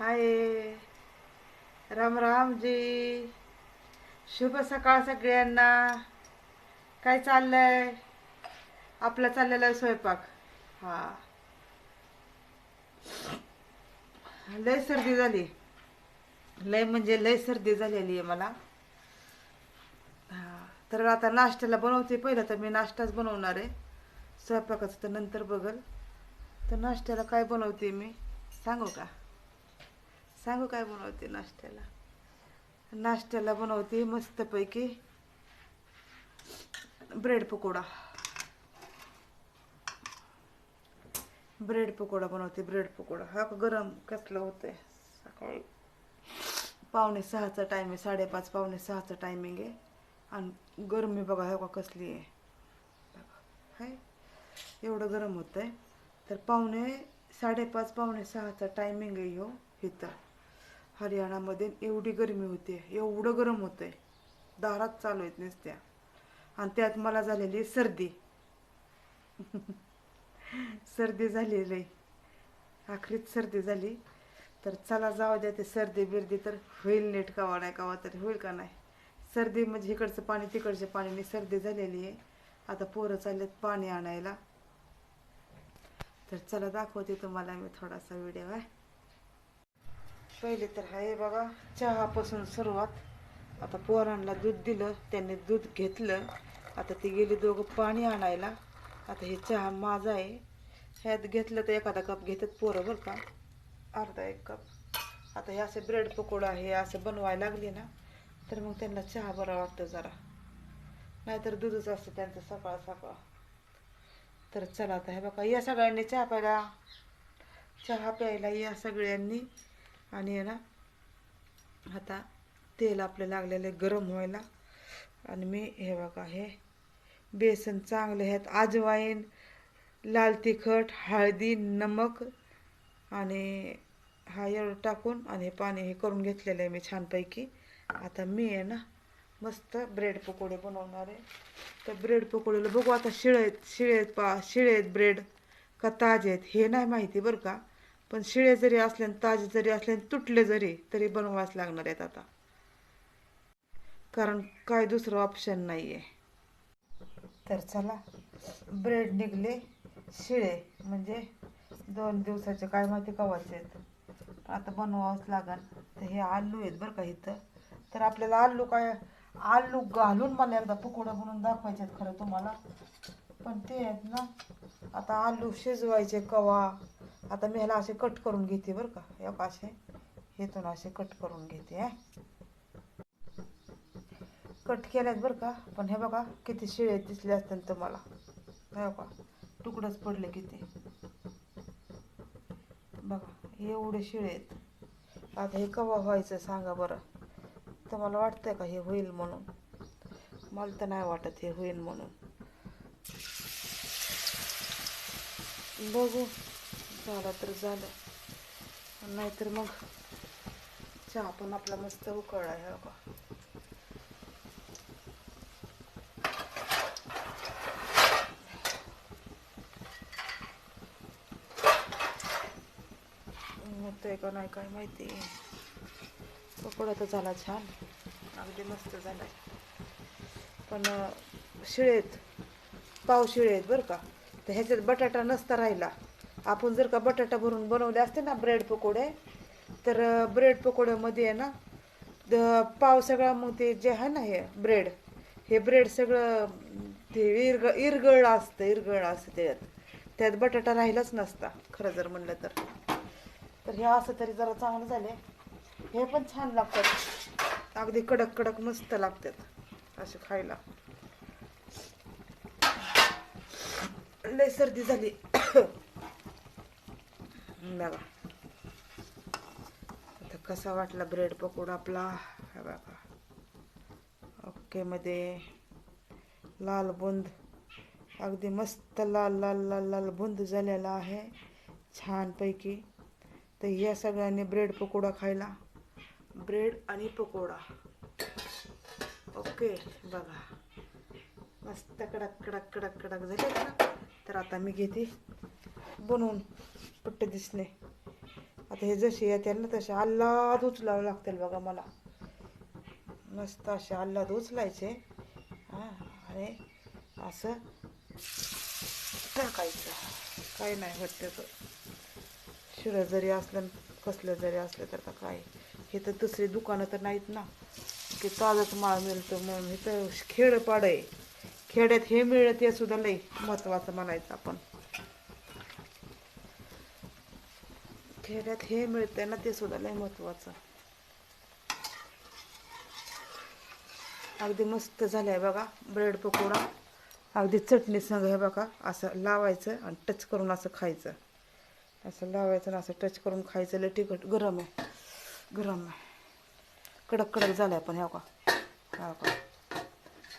हाय. राम रामजी शुभ सकाळ सगळ्यांना. काय चाललंय? आपला चाललेला आहे स्वयंपाक. हा. लय सर्दी झाली. लय म्हणजे लय सर्दी झालेली आहे मला. हा. तर आता नाश्त्याला बनवते. पहिलं तर मी नाश्ताच बनवणार आहे. स्वयंपाकाचं तर नंतर बघल. तर नाश्त्याला काय बनवते मी? सांगू का? सांगू काय बनवते नाश्त्याला. नाश्त्याला बनवते मस्तपैकी ब्रेड पकोडा. ब्रेड पकोडा बनवते ब्रेड पकोडा. हा गरम कसलं होतंय? सकाळी पावणे सहाचा टायमिंग आहे साडेपाच पावणे सहाचा टायमिंग आहे. आणि गरमी बघा हे का कसली आहे. हाय. एवढं गरम होतं आहे तर पावणे साडेपाच पावणे सहाचा टायमिंग आहे हो इथं. हरियाणामध्ये एवढी गरमी होते एवढं गरम होतंय. दारात चालू आहेत नुसत्या. आणि त्यात मला झालेली सर्दी. सर्दी झालेली आखरीत सर्दी झाली. तर चला जाऊ द्या ते सर्दी बिर्दी तर होईल नीट कावा नाही कावा तरी होईल का नाही. सर्दी म्हणजे इकडचं पाणी तिकडच्या पाण्याने सर्दी झालेली आहे. आता पोरं चाललेत पाणी आणायला. तर चला दाखवते तुम्हाला मी थोडासा व्हिडिओ आहे पहिले तर हे बघा चहापासून सुरुवात. आता पोरांना दूध दिलं त्यांनी दूध घेतलं. आता ती गेली दोघं पाणी आणायला. आता हे चहा माझा आहे. ह्यात घेतलं तर एखादा कप घेतात पोरं बरं का. अर्धा एक कप. आता हे असे ब्रेड पकोडा हे असं बनवायला लागले ना तर मग त्यांना चहा बरा वाटतं जरा. नाहीतर दूधच असतं त्यांचं सकाळ सकाळ. तर चला आता हे बघा या सगळ्यांनी चहा प्यायला चहा प्यायला या सगळ्यांनी. आणि आहे ना आता तेल आपलं लागलेलं आहे गरम व्हायला. आणि मी हे बघा हे बेसन चांगले आहेत. अजवाईन लाल तिखट हळदी नमक आणि हा एवढं टाकून आणि हे पाणी हे करून घेतलेलं आहे मी छानपैकी. आता मी आहे ना मस्त ब्रेड पकोडे बनवणार आहे. तर ब्रेड पकोडेला बघू आता शिळे आहेत शिळे आहेत पा शिळे आहेत ब्रेड का ताजे आहेत हे नाही माहिती बरं का. पण शिळे जरी असले आणि ताजे जरी असले आणि तुटले जरी तरी बनवाच लागणार आहेत आता. कारण काय दुसरं ऑप्शन नाही आहे तर चला ब्रेड निघले शिळे म्हणजे दोन दिवसाचे काय माहिती कवाच आहेत. आता बनवावंच लागन. तर हे आलू आहेत बरं का इथं. तर आपल्याला आलू काय आलू घालून मला एकदा पकोडा बनवून दाखवायचे आहेत खरं तुम्हाला. पण ते आहेत ना आता आलू शिजवायचे कवा आता मी ह्याला असे कट करून घेते बरं का. एक असे हेतून असे कट करून घेते आहे कट केल्यात बरं का. पण हे बघा किती शिळे दिसले असतील तुम्हाला. हे बघा तुकडंच पडले किती. बघा एवढे शिळे आहेत. आता हे कवा व्हायचं सांगा बरं. तुम्हाला वाटतं का हे होईल म्हणून? मला तर नाही वाटत हे होईल म्हणून. बघू. झाला तर झालं. नाहीतर मग चहा पण आपला मस्त उकळला आहे बघा. होतंय का नाही काय माहिती. पकोडा तर झाला छान. अगदी मस्त झाला पण शिळेत शिळे आहेत पाव आहेत बरं का. तर ह्याच्यात बटाटा नसता राहिला. आपण जर का बटाटा भरून बनवले असते ना ब्रेड पकोडे तर ब्रेड पकोड्यामध्ये आहे ना द- पाव सगळा मग ते जे आहे ना हे ब्रेड हे ब्रेड सगळं ते इरग इरगळ असतं इरगळ असतं त्यात त्यात बटाटा राहिलाच नसता खरं जर म्हणलं तर. तर हे असं तरी जरा चांगलं झाले हे पण छान लागतात. अगदी कडक कडक मस्त लागतात असे खायला. लय सर्दी झाली. बघा. आता कसा वाटला ब्रेड पकोडा आपला? बघा. ओकेमध्ये लाल बुंद. अगदी मस्त लाल लाल लाल लाल बुंद झालेला आहे. छानपैकी. तर या सगळ्यांनी ब्रेड पकोडा खायला. ब्रेड आणि पकोडा. ओके बघा. मस्त कडक कडक कडक कडक झाले तर आता मी घेते बनवून. पट्टे दिसणे आता हे जसे येते ना तसे आल्लाद उचलावं लागतील बघा मला. मस्त असे आल्लाद उचलायचे. हां आणि असं टाकायचं. काही नाही होत त्याचं शिळं जरी असलं कसलं जरी असलं तर आता काय? हे तर दुसरी दुकानं तर नाहीत ना. की ताजंच माळ मिळतं म्हणून. हे तर खेडपाड आहे. खेड्यात हे मिळत हे सुद्धा लई महत्त्वाचं म्हणायचं आपण. खेड्यात हे मिळतंय ना ते सुद्धा लय महत्त्वाचं अगदी मस्त झालंय बघा ब्रेड पकोडा. अगदी चटणी संग हे बघा असं लावायचं आणि टच करून असं खायचं. असं लावायचं आणि असं टच करून खायचं लय तिखट गरम आहे. गरम आहे. कडक कडक आहे पण ह्या का ह्या का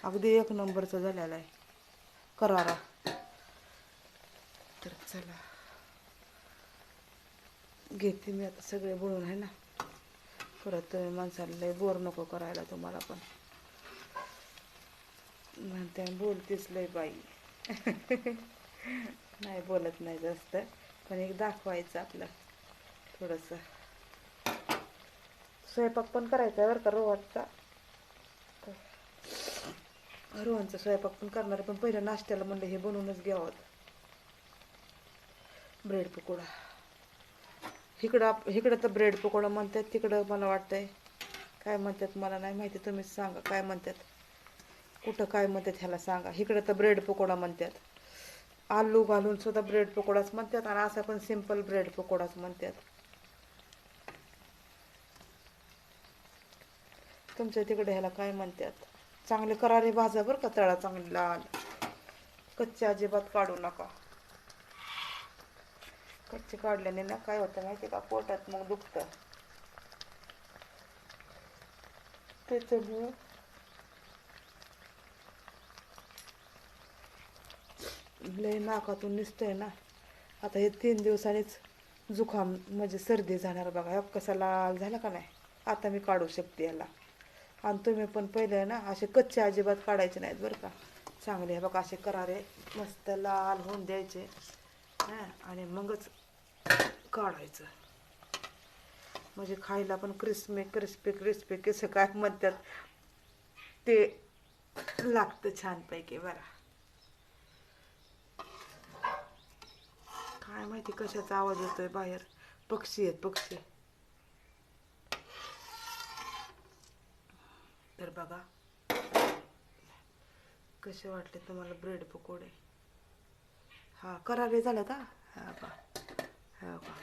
अगदी एक नंबरचं झालेलं आहे. करारा. तर चला. घेते मी आता सगळे बोलून आहे ना? परत तुम्ही माणसाला लय बोर नको करायला तुम्हाला पण. म्हणते बोलतेच लय बाई. नाही बोलत नाही जास्त पण एक दाखवायचं आपलं थोडंसं. स्वयंपाक पण करायचा आहे बरं का रोहनचा? रोहनचा स्वयंपाक पण करणार पण पहिलं नाश्त्याला म्हणलं हे बनवूनच घ्यावं. ब्रेड पकोडा. इकडं आप इकडं तर ब्रेड पकोडा म्हणतात तिकडं मला वाटतंय काय म्हणतात मला नाही माहिती तुम्हीच सांगा काय म्हणतात. कुठं काय म्हणतात ह्याला सांगा. इकडं तर ब्रेड पकोडा म्हणतात. आलू घालून सुद्धा ब्रेड पकोडाच म्हणतात आणि असा पण सिंपल ब्रेड पकोडाच म्हणतात. तुमच्या तिकडे ह्याला काय म्हणतात? चांगले करारे भाजा बरं का तळा चांगली. लाल कच्चे अजिबात काढू नका. कच्चे काढल्याने ना काय होतं माहिती का? पोटात मग दुखतं. त्याच्यामुळं लय नाकातून निसतोय ना. आता हे तीन दिवसांनीच जुखाम म्हणजे सर्दी जाणार बघा. कसा लाल झाला का नाही? आता मी काढू शकते याला. आणि तुम्ही पण पहिले ना असे कच्चे अजिबात काढायचे नाहीत बरं का. चांगले हे बघा असे करारे मस्त लाल होऊन द्यायचे. आणि मगच काढायचं. म्हणजे खायला पण क्रिस्पी क्रिस्पी क्रिस्पी कसं काय म्हणतात ते लागतं छानपैकी बरा. काय माहिती कशाचा आवाज येतोय बाहेर. पक्षी आहेत पक्षी. तर बघा कसे वाटले तुम्हाला ब्रेड पकोडे? हा करारे झालं का हा का हा का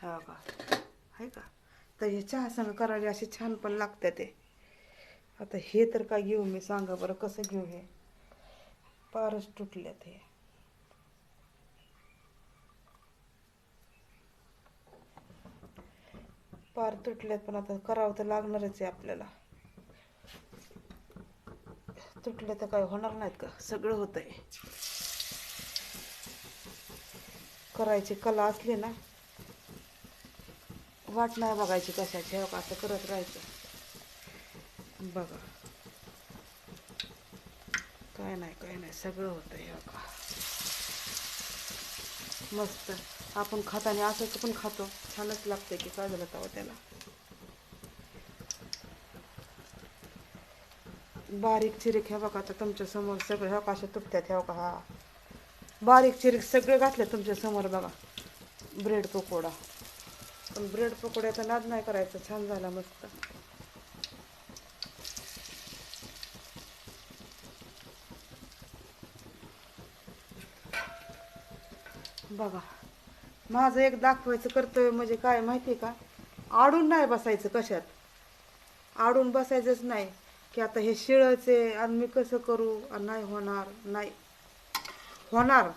हा का आहे का तर हे चहा संग करारे असे छान पण लागतात ते आता हे तर काय घेऊ मी सांगा बरं कसं घेऊ हे पारच तुटल्यात हे पार तुटल्यात पण आता करावं तर लागणारच आहे आपल्याला तुटले तर काय होणार नाहीत का सगळं होतंय करायची कला असली ना वाट नाही बघायची कशाची हो का असं करत राहायचं. बघा. काय नाही काय नाही सगळं होतं हे का मस्त. आपण खाताने असंच पण खातो. छानच लागते की काय झालं तेव्हा त्याला. बारीक चिरीक ह्या बघा आता तुमच्यासमोर सगळे ह्या का अशा तुटत्यात ह्या का हा. बारीक चिरीक सगळे घातले तुमच्यासमोर बघा. ब्रेड पकोडा. पण ब्रेड पकोड्याचा नाद नाही करायचा छान झाला मस्त. बघा माझं एक दाखवायचं कर्तव्य म्हणजे काय माहिती आहे का? आडून नाही बसायचं कशात. आडून बसायचंच नाही की आता हे शिळचे आणि मी कसं करू? नाही होणार नाही. होणार?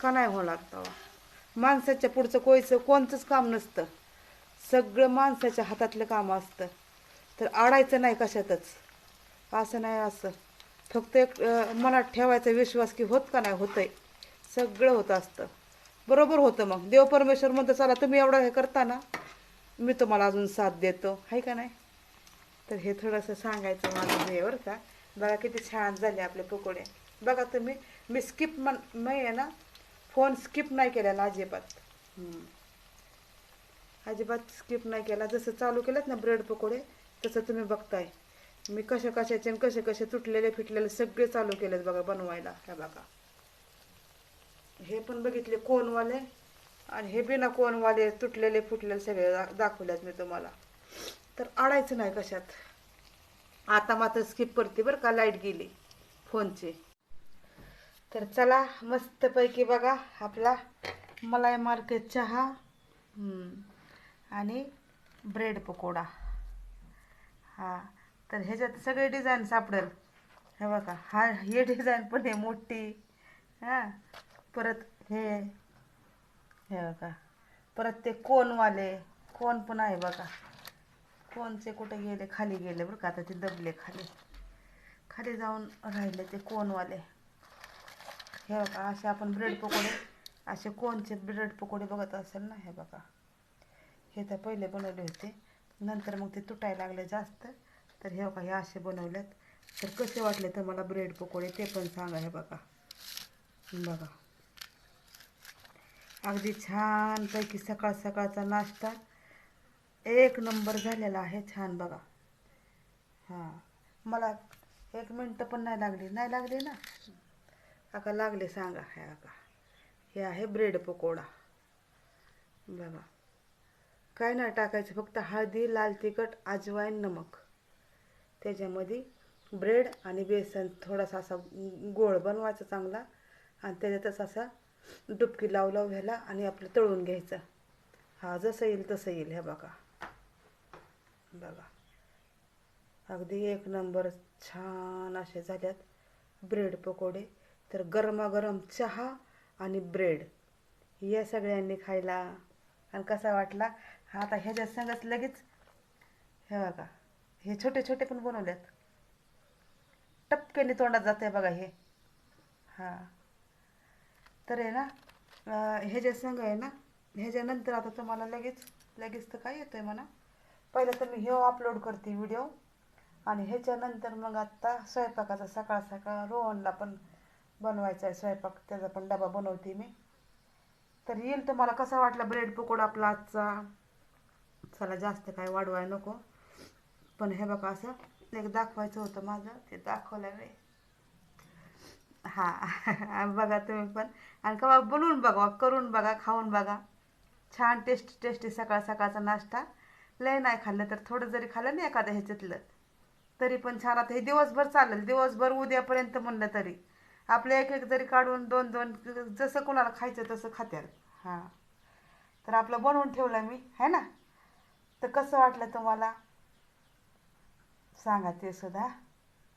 का नाही होणार तेव्हा माणसाच्या पुढचं कोयचं कोणतंच काम नसतं. सगळं माणसाच्या हातातलं काम असतं. तर आडायचं नाही कशातच. असं नाही असं. फक्त एक मनात ठेवायचा विश्वास की होत का नाही होतंय. सगळं होत असतं. बरोबर होतं मग. देव परमेश्वर म्हणतो चला तुम्ही एवढं हे करता ना मी तुम्हाला अजून साथ देतो. आहे का नाही? तर हे थोडंसं सांगायचं माझं हे बरं का? बघा किती छान झाले आपले पकोडे. बघा तुम्ही मी स्किप मन मी आहे ना फोन स्किप नाही केलेला अजिबात. अजिबात स्किप नाही केला. जसं चालू केलं ना ब्रेड पकोडे तसं तुम्ही बघताय. मी कशा कशाचे आणि कसे कसे तुटलेले फिटलेले सगळे चालू केलेत बघा बनवायला. ह्या बघा. हे पण बघितले कोनवाले आणि हे बिना कोनवाले तुटलेले फुटलेले सगळे दाखवल्यात मी तुम्हाला. तर अडायचं नाही कशात. आता मात्र स्किप करते बरं का लाइट गेली फोनची तर चला मस्तपैकी बघा आपला मलाई मार्केट चहा आणि ब्रेड पकोडा. हा तर ह्याच्यात सगळे डिझाईन सापडेल. हे बघा हा हे डिझाईन पण आहे मोठी. हां परत हे हे बघा परत ते कोनवाले कोण पण आहे बघा. कोनचे कुठे गेले खाली गेले बरं का. आता ते दबले खाली. खाली जाऊन राहिले ते कोनवाले हे बघा असे आपण ब्रेड पकोडे असे कोणचे ब्रेड पकोडे बघत असेल ना हे बघा. हे तर पहिले बनवले होते. नंतर मग ते तुटायला लागले जास्त. तर हे बघा हे असे बनवलेत. तर कसे वाटले तर मला ब्रेड पकोडे ते पण सांगा हे बघा. बघा. अगदी छानपैकी सकाळ सकाळचा नाश्ता. एक नंबर झालेला आहे छान बघा. हां मला एक मिनटं पण नाही लागली. नाही लागली ना? काका लागले सांगा. हे काका हे आहे ब्रेड पकोडा. बघा. काय नाही टाकायचं फक्त हळदी लाल तिखट अजवाईन नमक. त्याच्यामध्ये ब्रेड आणि बेसन थोडासा असा गोळ बनवायचा चांगला. आणि त्याच्यातच असा डुबकी लावू लावू घ्यायला आणि आपलं तळून घ्यायचं. हा जसं येईल तसं येईल हे बघा. बघा. अगदी एक नंबर छान असे झाल्यात ब्रेड पकोडे. तर गरमागरम चहा आणि ब्रेड या सगळ्यांनी खायला. आणि कसा वाटला? हा आता ह्याच्यात संगच लगेच हे बघा हे छोटे छोटे पण बनवल्यात टपक्याने तोंडात जाते बघा हे. हां. तर आहे ना ह्याच्या संग आहे ना ह्याच्यानंतर आता तुम्हाला लगेच लगेच तर काय येतं आहे म्हणा? पहिलं तर मी हे अपलोड करते व्हिडिओ आणि ह्याच्यानंतर मग आत्ता स्वयंपाकाचा सकाळ सकाळ रोहनला पण बनवायचा आहे स्वयंपाक. त्याचा पण डबा बनवते मी. तर येईल तुम्हाला कसा वाटला ब्रेड पकोडा आपला आजचा? चला जास्त काय वाढवाय नको. पण हे बघा असं एक दाखवायचं होतं माझं ते दाखवलं वे हा बघा तुम्ही पण. आणि कवा बनवून बघा करून बघा खाऊन बघा. छान टेस्टी टेस्टी सकाळ सकाळचा नाश्ता. लय नाही खाल्लं तर थोडं जरी खाल्लं ना एखाद्या ह्याच्यातलं तरी पण छान. आता हे दिवसभर चालेल दिवसभर उद्यापर्यंत म्हणलं तरी. आपलं एक एक जरी काढून दोन दोन जसं कोणाला खायचं तसं खात्याल हां. तर आपलं बनवून ठेवलं मी है ना? तर कसं वाटलं तुम्हाला? सांगा ते सुद्धा.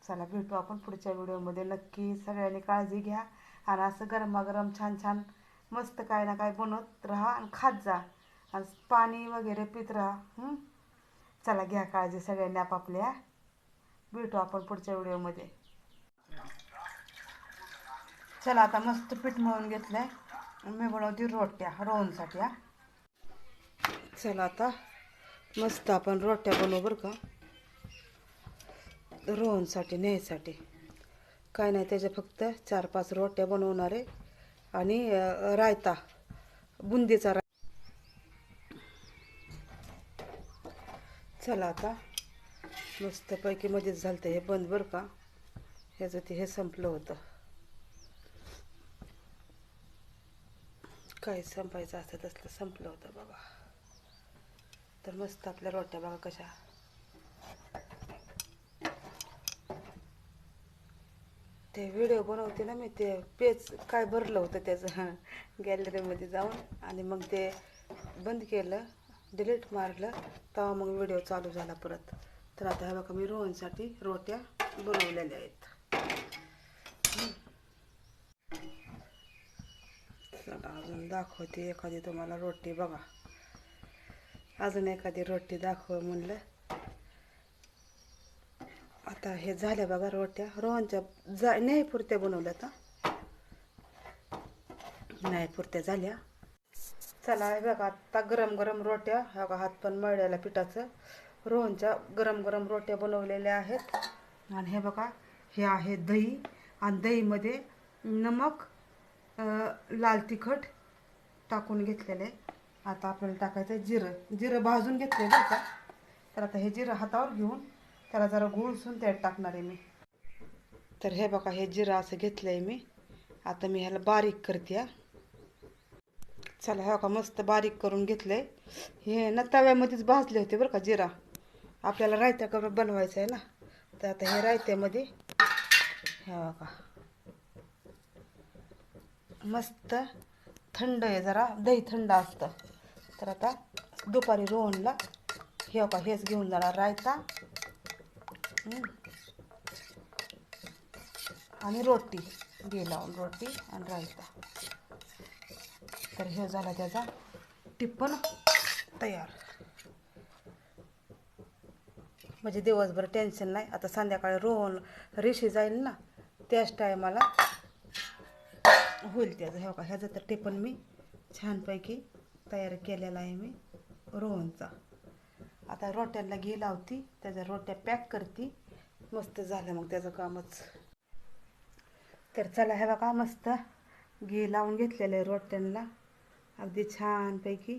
चला भेटू आपण पुढच्या व्हिडिओमध्ये. नक्की सगळ्यांनी काळजी घ्या आणि असं गरमागरम छान छान मस्त काय ना काय बनवत राहा आणि खात जा. आणि पाणी वगैरे पित राहा चला घ्या काळजी सगळ्यांनी आपापल्या भेटू आपण पुढच्या व्हिडिओमध्ये. चला आता मस्त पीठ मळून घेतलंय. मी बनवते रोट्या रोहनसाठी हा? चला आता मस्त आपण रोट्या बनवू बरं का. रोहनसाठी न्यायसाठी काय नाही त्याच्या फक्त चार पाच रोट्या बनवणार आहे. आणि रायता बुंदीचा राय चला आता. मस्तपैकी मध्येच झालं हे बंद बरं का? ह्याचं ते हे संपलं होतं. काय संपायचं असतं तसलं संपलं होतं बाबा. तर मस्त आपल्या रोट्या बघा कशा. ते व्हिडिओ बनवते ना मी ते पेज काय भरलं होतं त्याचं? गॅलरीमध्ये जाऊन आणि मग ते बंद केलं. डिलीट मारलं तेव्हा मग व्हिडिओ चालू झाला परत. तर आता हे बघा मी रोहनसाठी रोट्या बनवलेल्या आहेत. चला अजून दाखवते एखादी तुम्हाला रोटी बघा. अजून एखादी रोटी दाखव म्हणलं. आता हे झाल्या बघा रोट्या. रोहनच्या जा नाही पुरत्या तर न्यायपुरत्या नाही पुरत्या झाल्या. चला हे बघा आता गरम गरम रोट्या हे बघा हात पण मळलेल्या पिठाचं. रोहनच्या गरम गरम रोट्या बनवलेल्या आहेत. आणि हे बघा हे आहे दही. आणि दहीमध्ये नमक लाल तिखट टाकून घेतलेले आता आपल्याला टाकायचं जिरं. जिरं भाजून घेतलं आता तर आता हे जिरं हातावर घेऊन त्याला जरा गुळसून त्यात टाकणार आहे मी. तर हे बघा हे जिरं असं घेतलं आहे मी. आता मी ह्याला बारीक करते चला हे का मस्त बारीक करून घेतलं आहे हे ना तव्यामध्येच भाजले होते बरं का जिरा. आपल्याला रायत्या करून बनवायचं आहे ना. तर आता हे रायत्यामध्ये हे का मस्त थंड आहे जरा दही थंड असतं. तर आता दुपारी रोहनला हे का हेच घेऊन जाणार रायता. आणि रोटी घे लावून रोटी आणि रायता. तर हे झाला त्याचा टिप्पण तयार. म्हणजे दिवसभर टेन्शन नाही. आता संध्याकाळी रोहन रेशी जाईल ना त्याच टायमाला होईल त्याचं. हे बघा ह्याचं तर टिपण मी छानपैकी तयार केलेला आहे मी रोहनचा. आता रोट्यांना घी लावती त्याच्या रोट्या पॅक करती. मस्त झालं मग त्याचं कामच. तर चला हे बघा मस्त घी लावून घेतलेलं आहे रोट्यांना. अगदी छानपैकी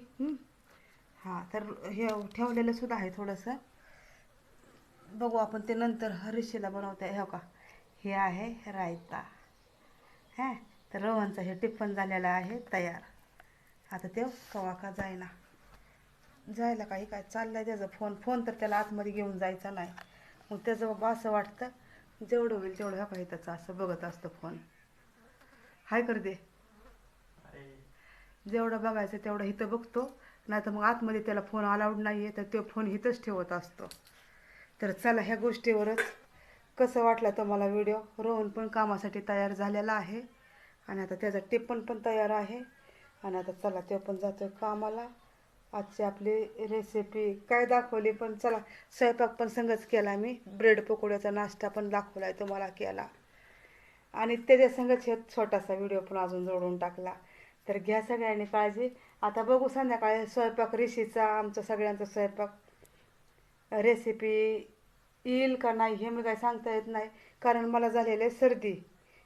हां तर हे ठेवलेलं सुद्धा आहे थोडंसं. बघू आपण ते नंतर हरीशीला बनवता हे हो का? हे आहे रायता. हां तर रोहनचं हे टिप्पण झालेलं आहे तयार. आता ते कवा का जायना जायला काही काय चाललंय त्याचं फोन. फोन तर त्याला आतमध्ये घेऊन जायचा नाही. मग त्याचं बाबा असं वाटतं जेवढं होईल तेवढं हो ह्या काही त्याचं असं बघत असतं फोन. हाय कर दे जेवढं बघायचं तेवढं इथं बघतो. नाही तर मग आतमध्ये त्याला फोन अलाउड नाही आहे तर तो फोन इथंच ठेवत असतो. तर चला ह्या गोष्टीवरच. कसं वाटलं तुम्हाला व्हिडिओ रोहन पण कामासाठी तयार झालेला आहे. आणि आता त्याचा टिप्पण पण तयार आहे. आणि आता चला तो पण जातो कामाला. आजची आपली रेसिपी काय दाखवली पण चला स्वयंपाक पण संगच केला मी. ब्रेड पकोड्याचा नाश्ता पण दाखवला आहे तुम्हाला केला. आणि त्याच्या संगच हे छोटासा व्हिडिओ पण अजून जोडून टाकला. तर घ्या सगळ्यांनी काळजी. आता बघू संध्याकाळी स्वयंपाक ऋषीचा आमचा सगळ्यांचा स्वयंपाक. रेसिपी येईल का नाही हे मी काय सांगता येत नाही. कारण मला झालेलं आहे सर्दी.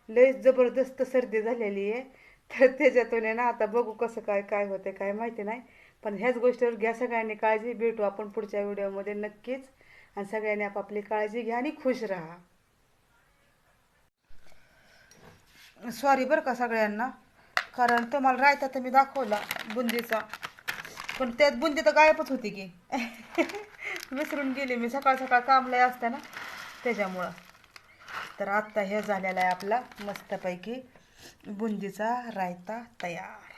लय जबरदस्त सर्दी झालेली आहे. तर त्याच्यातून आहे ना आता बघू कसं काय काय होते काय माहिती नाही. पण ह्याच गोष्टीवर घ्या सगळ्यांनी काळजी. भेटू आपण पुढच्या व्हिडिओमध्ये नक्कीच. आणि सगळ्यांनी आपापली काळजी घ्या आणि खुश राहा. सॉरी बरं का सगळ्यांना. कारण तुम्हाला रायता तर मी दाखवला बुंदीचा. पण त्यात बुंदी तर गायबच होती की. विसरून गेली मी. सकाळ सकाळ कामलाय असते ना त्याच्यामुळं. तर आत्ता हे झालेला आहे आपला मस्तपैकी बुंदीचा रायता तयार.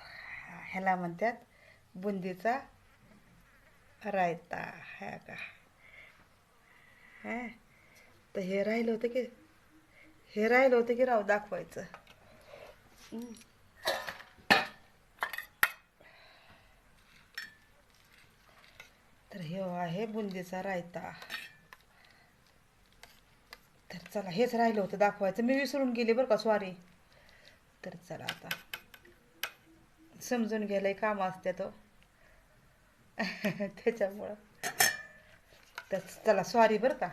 ह्याला म्हणतात बुंदीचा रायता. ह्या का? हा? तर हे राहिलं होतं की हे राहिलं होतं की राव दाखवायचं. तर हे आहे बुंदीचा रायता. तर चला हेच राहिलं होतं दाखवायचं. मी विसरून गेले बरं का सॉरी तर चला आता. समजून घ्यायला काम असते तो. त्याच्यामुळं. तर चला सॉरी बरं का.